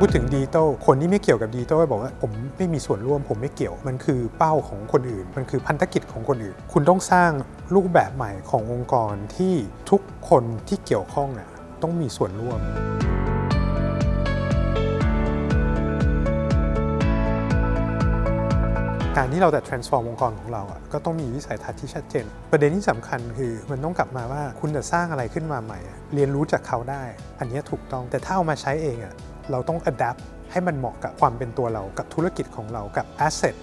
พูดถึงดิจิตอลคนที่ไม่เกี่ยวกับดิจิตอลบอกว่าผมไม่มีส่วนร่วมผมไม่เกี่ยว มันคือเป้าของคนอื่น มันคือพันธกิจของคนอื่น คุณต้องสร้างรูปแบบใหม่ขององค์กรที่ทุกคนที่เกี่ยวข้องน่ะต้องมีส่วนร่วมการที่เราจะ transform องค์กรของเราอะก็ต้องมีวิสัยทัศน์ที่ชัดเจน ประเด็นที่สำคัญคือมันต้องกลับมาว่าคุณจะสร้างอะไรขึ้นมาใหม่อะเรียนรู้จากเขาได้ อันนี้ถูกต้องแต่ถ้าเอามาใช้เองอะ เราต้อง adapt ให้มันเหมาะกับความเป็นตัวเรา กับธุรกิจของเรา กับ asset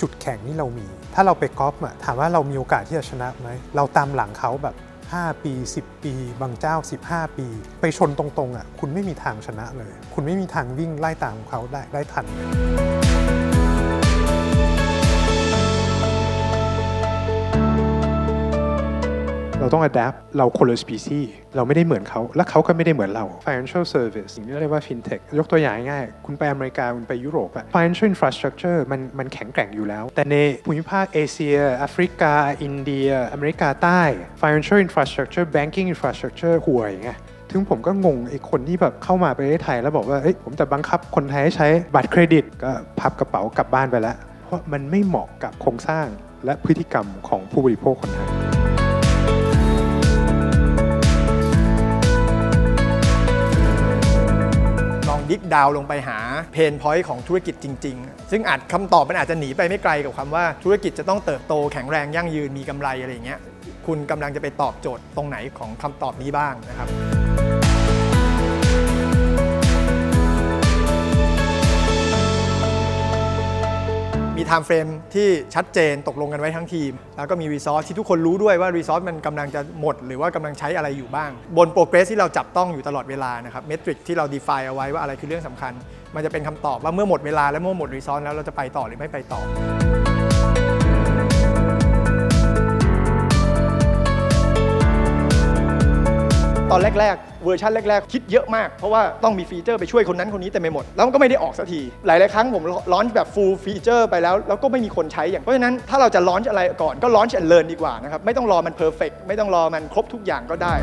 จุดแข็งที่เรามี ถ้าเราไปกอล์ฟอะถามว่าเรามีโอกาสที่จะชนะไหม เราตามหลังเขาแบบ 5 ปี 10 ปี บางเจ้า 15 ปี ไปชนตรงๆอะคุณไม่มีทางชนะเลย คุณไม่มีทางวิ่งไล่ตามเขาได้ได้ทันเลย ต้อง adapt เราคนละ species เราไม่ได้เหมือนเขา และเขาก็ไม่ได้เหมือนเรา financial service สิ่งที่เรียกว่า fintech ยกตัวอย่างง่ายๆคุณไปอเมริกา คุณไปยุโรปอะ financial infrastructure มันมันแข็งแกร่งอยู่แล้ว แต่ในภูมิภาคเอเชียแอฟริกา อินเดีย อเมริกาใต้ financial infrastructure banking infrastructure ห่วยไงถึงผมก็งงไอ้คนที่แบบเข้ามาประเทศไทยแล้วบอกว่าเฮ้ยผมจะบังคับคนไทยให้ใช้บัตรเครดิต ก็พับกระเป๋ากลับบ้านไปแล้ว เพราะมันไม่เหมาะกับโครงสร้างและพฤติกรรมของผู้บริโภคคนไทย ดิกดาวลงไปหาเพนพอยต์ของธุรกิจจริง ๆ ซึ่งอาจคำตอบมันอาจจะหนีไปไม่ไกลกับคำว่าธุรกิจจะต้องเติบโตแข็งแรงยั่งยืนมีกำไรอะไรอย่างเงี้ยคุณกำลังจะไปตอบโจทย์ตรงไหนของคำตอบนี้บ้างนะครับ มีไทม์เฟรมที่ชัดเจนตกลงกันไว้ทั้งทีม แล้วก็มีรีซอสที่ทุกคนรู้ด้วยว่ารีซอสมันกำลังจะหมด หรือว่ากำลังใช้อะไรอยู่บ้าง บนโปรเกรสที่เราจับต้องอยู่ตลอดเวลานะครับเมทริกที่เราดีไฟเอาไว้ว่าอะไรคือเรื่องสำคัญ มันจะเป็นคำตอบว่าเมื่อหมดเวลาและเมื่อหมดรีซอสแล้วเราจะไปต่อหรือไม่ไปต่อ อนแรกๆ เวอร์ชันแรกๆ คิดเยอะมาก เพราะว่าต้องมีฟีเจอร์ไปช่วยคนนั้นคนนี้เต็มไปหมด แล้วมันก็ไม่ได้ออกสักที หลายๆครั้งผมร้อนแบบฟูลฟีเจอร์ไปแล้ว แล้วก็ไม่มีคนใช้อย่างเพราะฉะนั้นถ้าเราจะร้อนอะไรก่อนก็ล้อนเฉลิ่นดีกว่านะครับไม่ต้องรอมันเพอร์เฟกไม่ต้องรอมันครบทุกอย่างก็ได้